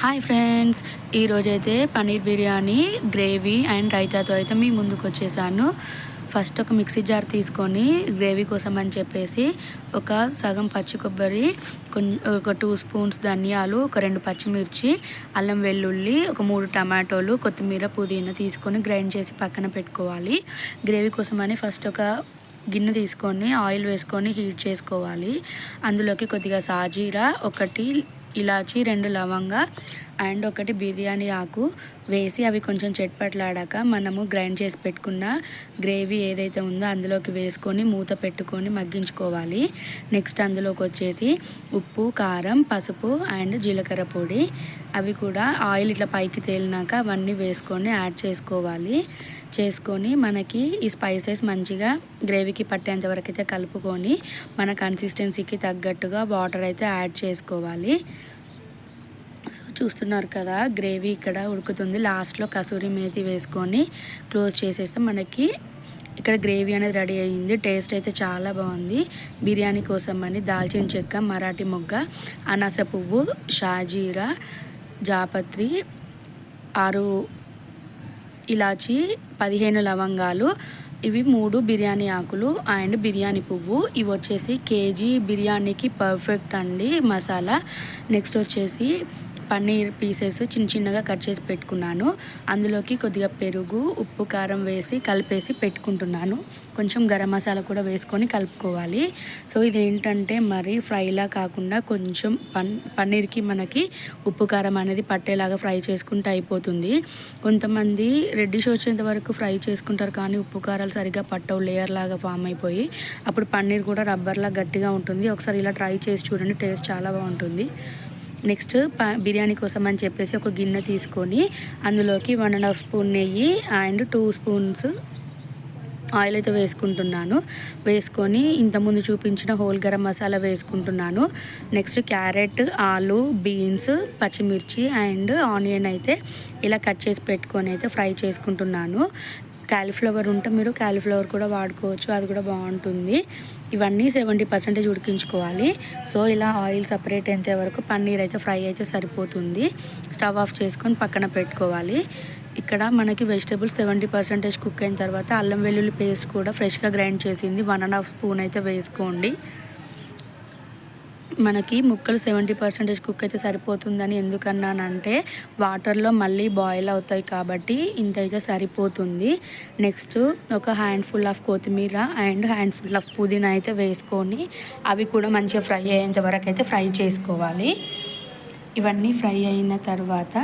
Hi friends ఈరోజైతే paneer biryani gravy and రైతాతో అయితే మీ ముందుకు వచ్చేసాను. ఫస్ట్ ఒక మిక్సీ జార్ తీసుకొని గ్రేవీ కోసం అని చెప్పేసి ఒక సగం పచ్చి కొబ్బరి ఒక టూ స్పూన్స్ ధనియాలు ఒక రెండు పచ్చిమిర్చి అల్లం వెల్లుల్లి ఒక మూడు టమాటోలు కొత్తిమీర పుదీనా తీసుకొని గ్రైండ్ చేసి పక్కన పెట్టుకోవాలి. గ్రేవీ కోసం అని ఫస్ట్ ఒక గిన్నె తీసుకొని ఆయిల్ వేసుకొని హీట్ చేసుకోవాలి. అందులోకి కొద్దిగా సాజీరా ఒకటి ఇలాచి రెండు లవంగా అండ్ ఒకటి బిర్యానీ ఆకు వేసి అవి కొంచెం చెట్పట్లాడాక మనము గ్రైండ్ చేసి పెట్టుకున్న గ్రేవీ ఏదైతే ఉందో అందులోకి వేసుకొని మూత పెట్టుకొని మగ్గించుకోవాలి. నెక్స్ట్ అందులోకి వచ్చేసి ఉప్పు కారం పసుపు అండ్ జీలకర్ర పొడి. అవి కూడా ఆయిల్ ఇట్లా పైకి తేలినాక అవన్నీ వేసుకొని యాడ్ చేసుకోవాలి. చేసుకొని మనకి ఈ స్పైసెస్ మంచిగా గ్రేవీకి పట్టేంత వరకు అయితే కలుపుకొని మన కన్సిస్టెన్సీకి తగ్గట్టుగా వాటర్ అయితే యాడ్ చేసుకోవాలి. చూస్తున్నారు కదా గ్రేవీ ఇక్కడ ఉడుకుతుంది. లాస్ట్లో కసూరి మేతి వేసుకొని క్లోజ్ చేసేస్తే మనకి ఇక్కడ గ్రేవీ అనేది రెడీ అయ్యింది టేస్ట్ అయితే చాలా బాగుంది. బిర్యానీ కోసం అని దాల్చిన చెక్క మరాఠీ మొగ్గ అనాస పువ్వు షాజీరా జాపత్రి ఆరు ఇలాచి పదిహేను లవంగాలు ఇవి మూడు బిర్యానీ ఆకులు అండ్ బిర్యానీ పువ్వు. ఇవి వచ్చేసి కేజీ బిర్యానీకి పర్ఫెక్ట్ అండి మసాలా. నెక్స్ట్ వచ్చేసి పన్నీర్ పీసెస్ చిన్న చిన్నగా కట్ చేసి పెట్టుకున్నాను. అందులోకి కొద్దిగా పెరుగు ఉప్పు కారం వేసి కలిపేసి పెట్టుకుంటున్నాను. కొంచెం గరం మసాలా కూడా వేసుకొని కలుపుకోవాలి. సో ఇది ఏంటంటే మరి ఫ్రైలా కాకుండా కొంచెం పన్ పన్నీర్కి మనకి ఉప్పు కారం అనేది పట్టేలాగా ఫ్రై చేసుకుంటే అయిపోతుంది. కొంతమంది రెడ్డిష్ వచ్చేంత వరకు ఫ్రై చేసుకుంటారు కానీ ఉప్పు కారాలు సరిగ్గా పట్టవు లేయర్ లాగా ఫామ్ అయిపోయి అప్పుడు పన్నీర్ కూడా రబ్బర్లా గట్టిగా ఉంటుంది. ఒకసారి ఇలా ట్రై చేసి చూడండి టేస్ట్ చాలా బాగుంటుంది. నెక్స్ట్ బిర్యానీ కోసం అని చెప్పేసి ఒక గిన్నె తీసుకొని అందులోకి వన్ అండ్ హాఫ్ స్పూన్ నెయ్యి అండ్ టూ స్పూన్స్ ఆయిల్ అయితే వేసుకుంటున్నాను. వేసుకొని ఇంతకుముందు చూపించిన హోల్ గరం మసాలా వేసుకుంటున్నాను. నెక్స్ట్ క్యారెట్ ఆలు బీన్స్ పచ్చిమిర్చి అండ్ ఆనియన్ అయితే ఇలా కట్ చేసి పెట్టుకొని అయితే ఫ్రై చేసుకుంటున్నాను. క్యాలీఫ్లవర్ ఉంటే మీరు క్యాలీఫ్లవర్ కూడా వాడుకోవచ్చు అది కూడా బాగుంటుంది. ఇవన్నీ సెవెంటీ పర్సెంటేజ్ ఉడికించుకోవాలి. సో ఇలా ఆయిల్ సపరేట్ అయ్యేంత వరకు పన్నీర్ అయితే ఫ్రై అయితే సరిపోతుంది. స్టవ్ ఆఫ్ చేసుకొని పక్కన పెట్టుకోవాలి. ఇక్కడ మనకి వెజిటేబుల్స్ సెవెంటీ పర్సెంటేజ్ కుక్ అయిన తర్వాత అల్లం వెల్లుల్లి పేస్ట్ కూడా ఫ్రెష్గా గ్రైండ్ చేసింది. వన్ అండ్ హాఫ్ స్పూన్ అయితే వేసుకోండి. మనకి ముక్కలు సెవెంటీ పర్సెంటేజ్ కుక్ అయితే సరిపోతుందని ఎందుకన్నానంటే వాటర్లో మళ్ళీ బాయిల్ అవుతాయి కాబట్టి ఇంత అయితే సరిపోతుంది. నెక్స్ట్ ఒక హ్యాండ్ఫుల్ ఆఫ్ కొత్తిమీర అండ్ హ్యాండ్ఫుల్ ఆఫ్ పుదీనా అయితే వేసుకొని అవి కూడా మంచిగా ఫ్రై అయ్యేంత వరకు అయితే ఫ్రై చేసుకోవాలి. ఇవన్నీ ఫ్రై అయిన తర్వాత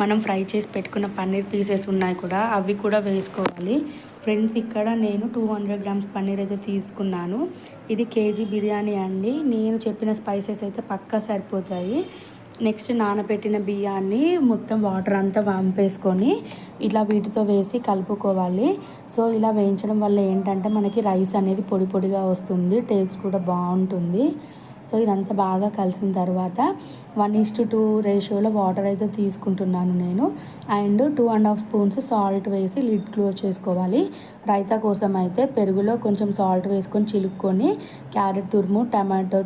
మనం ఫ్రై చేసి పెట్టుకున్న పన్నీర్ పీసెస్ ఉన్నాయి కూడా అవి కూడా వేసుకోవాలి. ఫ్రెండ్స్ ఇక్కడ నేను టూ హండ్రెడ్ గ్రామ్స్ పన్నీర్ అయితే తీసుకున్నాను. ఇది కేజీ బిర్యానీ అండి. నేను చెప్పిన స్పైసెస్ అయితే పక్కా సరిపోతాయి. నెక్స్ట్ నానబెట్టిన బియ్యాన్ని మొత్తం వాటర్ అంతా వంపేసుకొని ఇలా వీటితో వేసి కలుపుకోవాలి. సో ఇలా వేయించడం వల్ల ఏంటంటే మనకి రైస్ అనేది పొడి పొడిగా వస్తుంది టేస్ట్ కూడా బాగుంటుంది. సో ఇదంతా బాగా కలిసిన తర్వాత వన్ ఈస్ టు టూ రేషియోలో వాటర్ అయితే తీసుకుంటున్నాను నేను. And two and half spoons salt వేసి లిడ్ క్లోజ్ చేసుకోవాలి. రైతా కోసం అయితే పెరుగులో కొంచెం సాల్ట్ వేసుకొని చిలుక్కొని క్యారెట్ తురుము టమాటో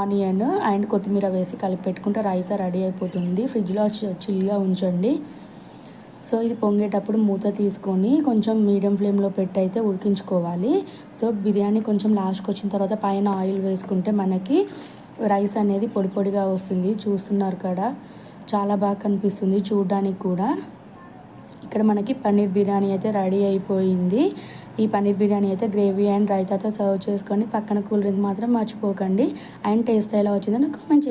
ఆనియన్ అండ్ కొత్తిమీర వేసి కలిపి పెట్టుకుంటే రైతా రెడీ అయిపోతుంది. ఫ్రిడ్జ్లో చిల్గా ఉంచండి. సో ఇది పొంగేటప్పుడు మూత తీసుకొని కొంచెం మీడియం ఫ్లేమ్లో పెట్టి అయితే ఉడికించుకోవాలి. సో బిర్యానీ కొంచెం లాస్ట్కి వచ్చిన తర్వాత పైన ఆయిల్ వేసుకుంటే మనకి రైస్ అనేది పొడి పొడిగా వస్తుంది. చూస్తున్నారు కదా చాలా బాగా కనిపిస్తుంది చూడడానికి కూడా. ఇక్కడ మనకి పన్నీర్ బిర్యానీ అయితే రెడీ అయిపోయింది. ఈ పన్నీర్ బిర్యానీ అయితే గ్రేవీ అండ్ రైతాతో సర్వ్ చేసుకొని పక్కన కూల్ డ్రింక్ మాత్రం మర్చిపోకండి. అండ్ టేస్ట్ ఎలా వచ్చిందో నాకు కామెంట్